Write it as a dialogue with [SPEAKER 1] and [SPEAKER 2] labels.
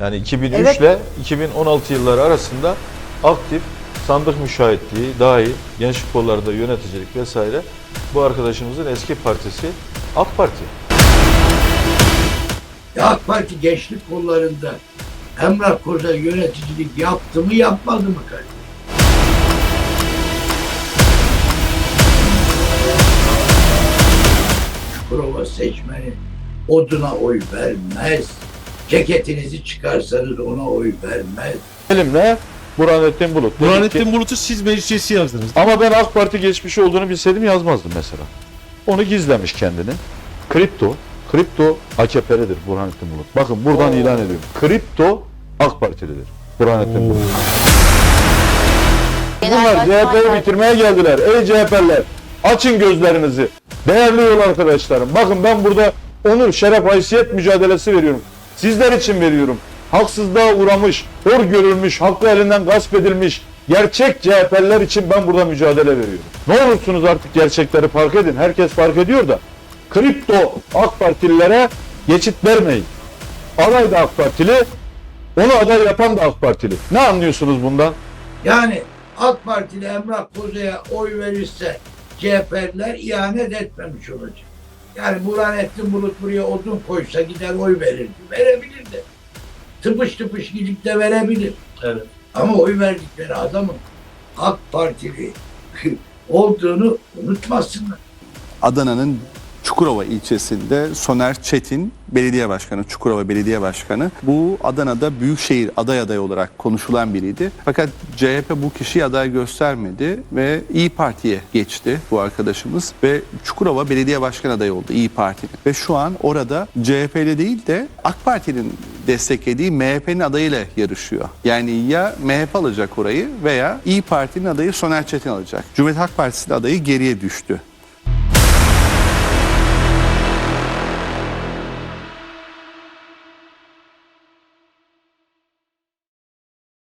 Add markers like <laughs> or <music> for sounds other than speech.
[SPEAKER 1] Yani 2003
[SPEAKER 2] Evet.
[SPEAKER 1] ile 2016 yılları arasında aktif sandık müşahitliği dahi gençlik kollarında yöneticilik vesaire bu arkadaşımızın eski partisi AK Parti.
[SPEAKER 3] Ya AK Parti gençlik kollarında Emrah Koza yöneticilik yaptı mı yapmadı mı kardeşim? Çukurova seçmeni oduna oy vermez. Ceketinizi çıkarsanız ona oy vermez.
[SPEAKER 1] Elimle Burhanettin Bulut. Dedik ki-
[SPEAKER 4] Burhanettin Bulut'u siz meclis üyesi yazdınız.
[SPEAKER 1] Ama ben AK Parti geçmişi olduğunu bilseydim yazmazdım mesela. Onu gizlemiş kendini. Kripto, kripto AKP'lidir Burhanettin Bulut. Bakın buradan ilan ediyorum. Kripto AK Partilidir Burhanettin Bulut. Bunlar CHP'yi bitirmeye geldiler. Ey CHP'liler açın gözlerinizi. Değerli yol arkadaşlarım. Bakın ben burada onur, şeref, haysiyet mücadelesi veriyorum. Sizler için veriyorum. Haksızlığa uğramış, hor görülmüş, hakkı elinden gasp edilmiş gerçek CHP'liler için ben burada mücadele veriyorum. Ne olursunuz artık gerçekleri fark edin. Herkes fark ediyor da kripto AK Partililere geçit vermeyin. Aday da AK Partili, onu aday yapan da AK Partili. Ne anlıyorsunuz bundan?
[SPEAKER 3] Yani AK Partili Emrah Koza'ya oy verirse CHP'liler ihanet etmemiş olacak. Yani Burhanettin Bulut buraya odun koysa gider oy verirdi. Verebilir de. Tıpış tıpış gidip de verebilir.
[SPEAKER 4] Evet.
[SPEAKER 3] Ama oy verdikleri adamın AK Partili <laughs> olduğunu unutmasınlar.
[SPEAKER 5] Adana'nın Çukurova ilçesinde Soner Çetin belediye başkanı, Çukurova belediye başkanı. Bu Adana'da büyükşehir aday aday olarak konuşulan biriydi. Fakat CHP bu kişiyi aday göstermedi ve İyi Parti'ye geçti bu arkadaşımız ve Çukurova belediye başkan adayı oldu İyi Parti'nin. Ve şu an orada CHP'li değil de AK Parti'nin desteklediği MHP'nin adayıyla yarışıyor. Yani ya MHP alacak orayı veya İyi Parti'nin adayı Soner Çetin alacak. Cumhuriyet Halk Partisi'nin adayı geriye düştü.